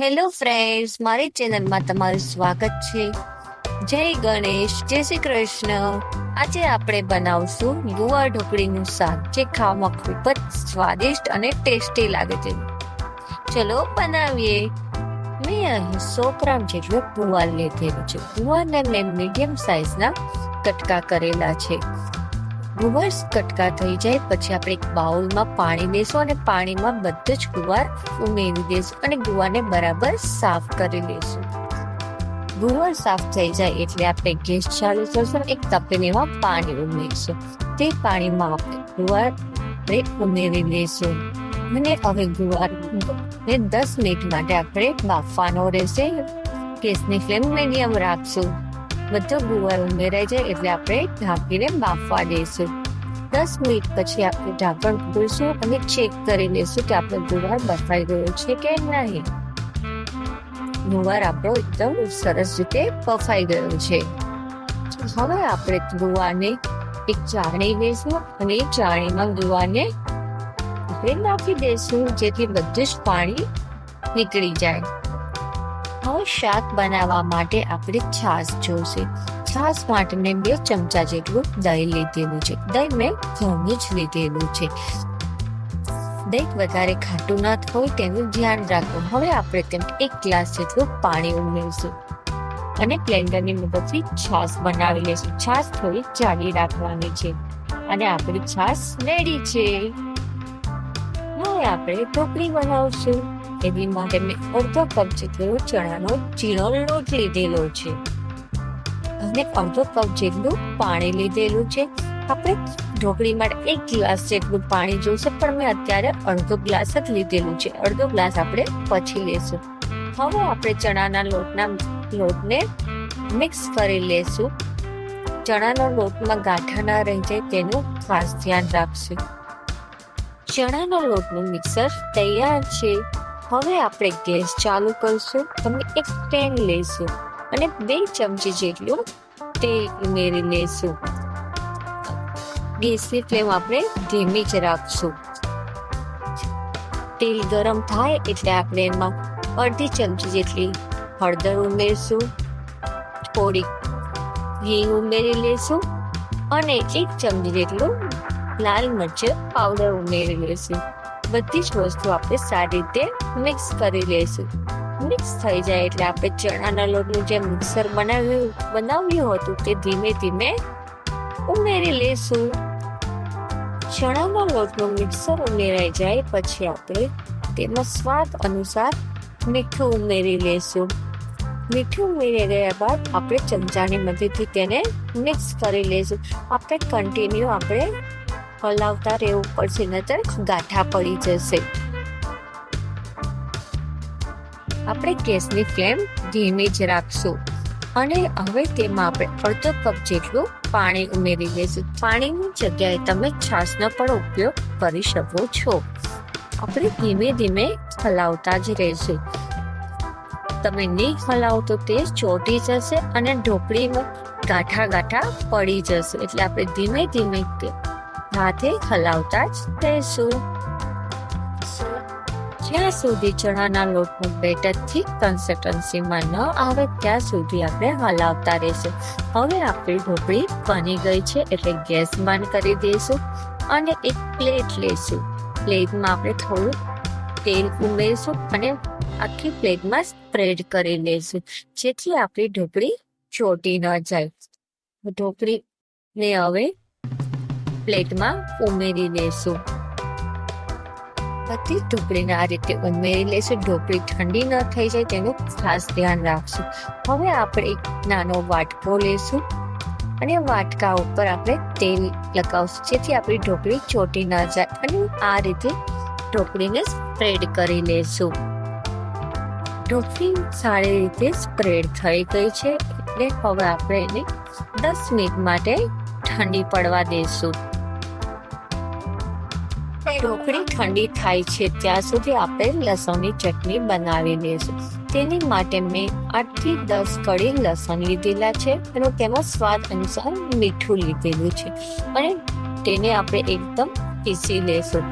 Hello friends મારી ચેનલમાં તમારું સ્વાગત છે. જય ગણેશ, જય શ્રી કૃષ્ણ. આજે આપણે બનાવશું ગુવાર ઢોકળીનું શાક, જે ખાવામાં ખૂબ જ સ્વાદિષ્ટ અને ટેસ્ટી લાગે છે. ચલો બનાવીએ. મેં અહીં સો ગ્રામ જેટલો ગુવાર લીધેલો છે. ગુવારને મેં મીડિયમ સાઇઝના કટકા કરેલા છે. ગુવાર કટકા થઈ જાય, પછી આપણે એક બાઉલમાં પાણી લેશું અને પાણીમાં બધું જ ગુવાર ઉમેરી દઈશું અને ગુવારને બરાબર સાફ કરી લઈશું ગુવાર સાફ થઈ જાય એટલે આપણે ગેસ ચાલુ કરશું એક તપેલીમાં પાણી ઉમેરીશું. તે પાણીમાં આપણે ગુવાર આપણે ઉમેરી લઈશું અને હવે ગુવાર ને દસ મિનિટ માટે આપણે બાફવાનો રહેશે. ગેસની ફ્લેમ મીડિયમ રાખશું. બધો ગુવાર ઉમેરાઈ જાય એટલે આપણે ઢાંકીને બાફવા દઈશું. દસ મિનિટ પછી આપણે ઢાંકણ ખોલશું અને ચેક કરી લઈશું કે આપણો ગુવાર બફાઈ ગયો છે કે નહીં. ગુવાર આપણો એકદમ સરસ રીતે બફાઈ ગયો છે. હવે આપણે ગુવારને એક ચાણી લઈશું અને એ ચાણીમાં ગુવારને આપણે નાખી દઈશું જેથી બધું જ પાણી નીકળી જાય. હવે શાક બનાવવા માટે આપણે છાશ જોશે. છાશ માટે બે ચમચા જેટલું દહીં લીધેલું છે. દહીં મેં ઘઉંનું જ લીધેલું છે. દહીં વધારે ખાટું ન હોય તેનું ધ્યાન રાખવું હવે આપણે તેમ એક ગ્લાસ જેટલું પાણી ઉમેરીશું અને બ્લેન્ડરની મદદથી છાશ બનાવી લઈશું. છાશ થોડી જાડી રાખવાની છે અને આપણી છાશ રેડી છે. હવે આપણે ઢોકળી બનાવશું. એની માટે મેં અડધો કપ જેટલો ચણાનો ઝીણો લોટ લીધેલો છે. અને અડધો કપ જેટલું પાણી લીધેલું છે. આપણે ઢોકળી માટે એક ગ્લાસ જેટલું પાણી જોઈશે પણ મેં અત્યારે અડધો ગ્લાસ જ લીધેલું છે. અડધો ગ્લાસ આપણે પછી લેશું. હવે આપણે ચણાના લોટના લોટને મિક્સ કરી લેશું. ચણાના લોટમાં ગાંઠા ના રહી જાય તેનું ખાસ ધ્યાન રાખશું. ચણાના લોટનું મિક્સર તૈયાર છે. હવે આપણે ગેસ ચાલુ કરશું તમે એક પેન લઈશું અને બે ચમચી જેટલું તેલ ઉમેરી લઈશું ગેસની ફ્લેમ આપણે ધીમી જ રાખશું. તેલ ગરમ થાય એટલે આપણે એમાં અડધી ચમચી જેટલી હળદર ઉમેરશું, થોડીક ઘી ઉમેરી લઈશું અને એક ચમચી જેટલું લાલ મરચું પાવડર ઉમેરી લઈશું બધી જ વસ્તુ આપણે સારી રીતે મિક્સ કરી લઈશું. મિક્સ થઈ જાય એટલે આપણે ચણાના લોટનું જે મિક્સર બનાવ્યું બનાવ્યું હતું તે ધીમે ધીમે ઉમેરી લઈશું. ચણાના લોટનું મિક્સર ઉમેરાઈ જાય પછી આપણે તેમાં સ્વાદ અનુસાર મીઠું ઉમેરી લઈશું. મીઠું ઉમેરી ગયા બાદ આપણે ચમચાની મદદથી તેને મિક્સ કરી લઈશું. આપણે કન્ટિન્યુ આપણે હલાવતા રહેવું પડશે નતર ગાંઠા પડી જશે. આપણે ગેસની ફ્લેમ ધીમી જ રાખશું અને હવે તેમાં આપણે અડધો કપ જેટલું પાણી ઉમેરી દઈશું પાણીની જગ્યાએ તમે છાશનો પણ ઉપયોગ કરી શકો છો. આપણે ધીમે ધીમે હલાવતા જ રહેશું. તમે નહીં હલાવો તો તે ચોટી જશે અને ઢોકળીમાં ગાંઠા ગાંઠા પડી જશે. એટલે આપણે ધીમે ધીમે હાથે હલાવતા જ રહેશું. જ્યાં સુધી ચણાના લોટનું બેટર થીક કન્સિસ્ટન્સીમાં ન આવે, ત્યાં સુધી આપણે હલાવતા રહેશું. હવે આપણી ઢોકળી બની ગઈ છે એટલે ગેસ બંધ કરી દઈશું અને એક પ્લેટ લઈશું. પ્લેટમાં આપણે થોડું તેલ ઉમેરીશું અને આખી પ્લેટમાં સ્પ્રેડ કરી લઈશું જેથી આપણી ઢોકળી ચોટી ન જાય. ઢોકળીને હવે પ્લેટમાં ઉમેરી લેશું. બધી ઢોકળીને આ રીતે ઉમેરી લેશું. ઢોકળી ઠંડી ન થઈ જાય તેનું ખાસ ધ્યાન રાખશું. હવે આપણે એક નાનો વાટકો લેશું અને વાટકા ઉપર આપણે તેલ લગાવશું. જેથી આપણી ઢોકળી ચોટી ન જાય અને આ રીતે ઢોકળીને સ્પ્રેડ કરી લેશું. ઢોકળી સારી રીતે સ્પ્રેડ થઈ ગઈ છે. એટલે હવે આપણે એને દસ મિનિટ માટે ઠંડી પડવા દઈશું ઢોકળી ઠંડી થાય છે ત્યાં સુધી આપણે લસણની ચટણી બનાવી લઈશું તેની માટે મેં આઠથી દસ કળી લસણ લીધેલા છે અને તેમાં સ્વાદ અનુસાર મીઠું લીધેલું છે અને તેને આપણે એકદમ પીસી લેશું.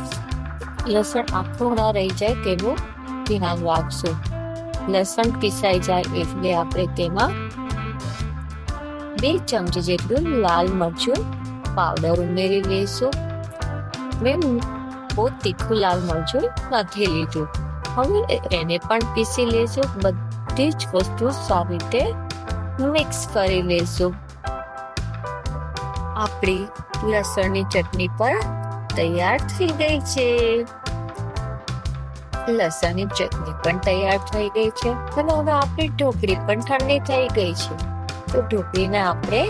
લસણ આખું ન રહી જાય તેનું ધ્યાન રાખશું. લસણ પીસાઈ જાય એટલે આપણે તેમાં બે ચમચી જેટલું લાલ મરચું પાવડર ઉમેરી લઈશું. મેં બહુ તીખું લાલ મરચું નથી લીધું. હવે એને પણ પીસી લેશું બધી જ વસ્તુ સારી રીતે મિક્સ કરી લેશું આપણી લસણની ચટણી પણ તૈયાર થઈ ગઈ છે. લસણની ચટણી પણ તૈયાર થઈ ગઈ છે. અને હવે આપણી ઢોકળી પણ ઠંડી થઈ ગઈ છે. તો ઢોકળીને આપણે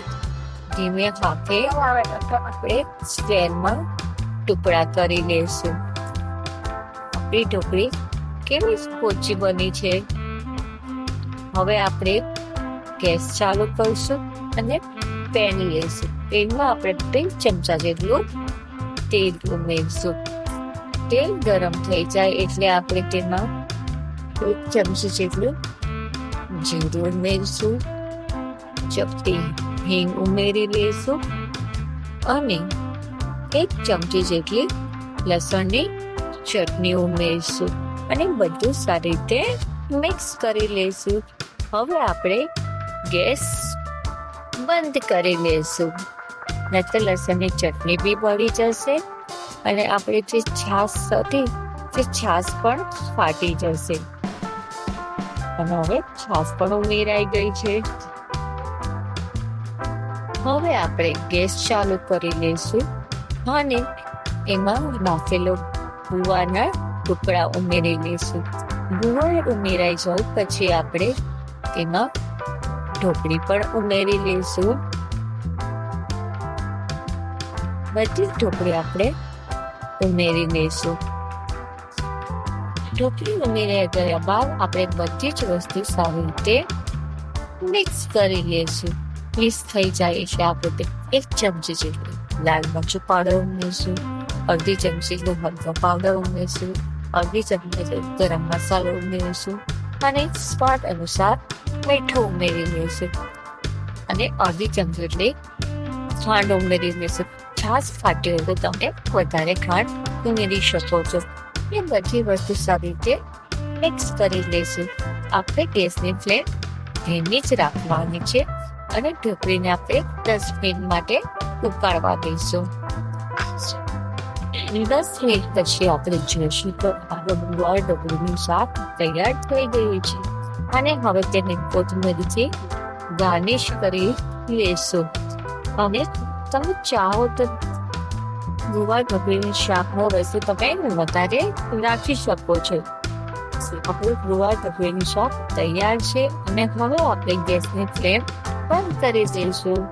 ધીમે હાથે આપણે સ્ક્વેરમાં ટુકડા કરી લઈશું આપણી ઢોકળી કેવી પોચી બની છે? હવે આપણે ગેસ ચાલુ કરશું અને પેન લઈશું પેનમાં આપણે બે ચમચા જેટલું તેલ ઉમેરશું. તેલ ગરમ થઈ જાય એટલે આપણે તેમાં એક ચમચી જેટલું જીરું ઉમેરશું. ચપટી હિંગ ઉમેરી લઈશું અને એક ચમચી જેટલી લસણની ચટણી ઉમેરીશું અને બધું સારી રીતે મિક્સ કરી લઈશું. હવે આપણે ગેસ બંધ કરી લઈશું. નહીતર લસણની ચટણી બી બળી જશે અને આપણે જે છાશ હતી તે છાશ પણ ફાટી જશે. અને હવે છાશ પણ ઉમેરાઈ ગઈ છે. હવે આપણે ગેસ ચાલુ કરી લઈશું. અને એમાં નાખેલો ગુવાના ટુકડા ઉમેરી લઈશું. ગુવાર ઉમેરાઈ જાય પછી આપણે એમાં ઢોકળી પણ ઉમેરી લઈશું. બધી ઢોકળી આપણે ઉમેરી લઈશું. ઢોકળી ઉમેર્યા ગયા બાદ આપણે બધી જ વસ્તુ સારી રીતે મિક્સ કરી લઈશું. મિક્સ થઈ જાય છે આપણે એક ચમચી જેટલું. લાલ મરચું પાવડર ઉમેરીશું અડધી ચમચી હળદર પાવડર ઉમેરીશું અડધી ચમચી ગરમ મસાલો ઉમેરીશું અને સ્વાદ અનુસાર મીઠું ઉમેરી લઈશું અને અડધી ચમચી જેટલી ખાંડ ઉમેરી લઈશું છાશ ફાટી હોય તમે વધારે ખાંડ ઉમેરી શકો છો એ બધી વસ્તુ સારી રીતે મિક્સ કરી લઈશું આપણે ગેસની ફ્લેમ ધીમી જ રાખવાની છે અને ઢોકળીને આપણે દસ માટે ઉકાળવા દઈશું આપણે જોઈશું તો આપણું ગોળ શાક તૈયાર થઈ ગયું છે અને હવે તેને કોથમીરથી ગાર્નિશ કરી લેશું અને તમે ચાહો તો ગુવાર ઢોકળીનું હોય તો તમે વધારે રાખી શકો છો આપણું ગુવાર ઢોકળીનું શાક તૈયાર છે અને હવે આપણે ગેસની ફ્લેમ બંધ કરી દઈશું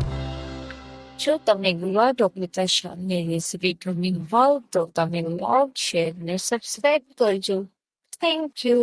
જો તમને ગુવાર ઢોકળી શાકની રેસીપી ગમી હોય તો તમે લાઈક શેર ને સબસ્ક્રાઈબ કરજો થેન્ક યુ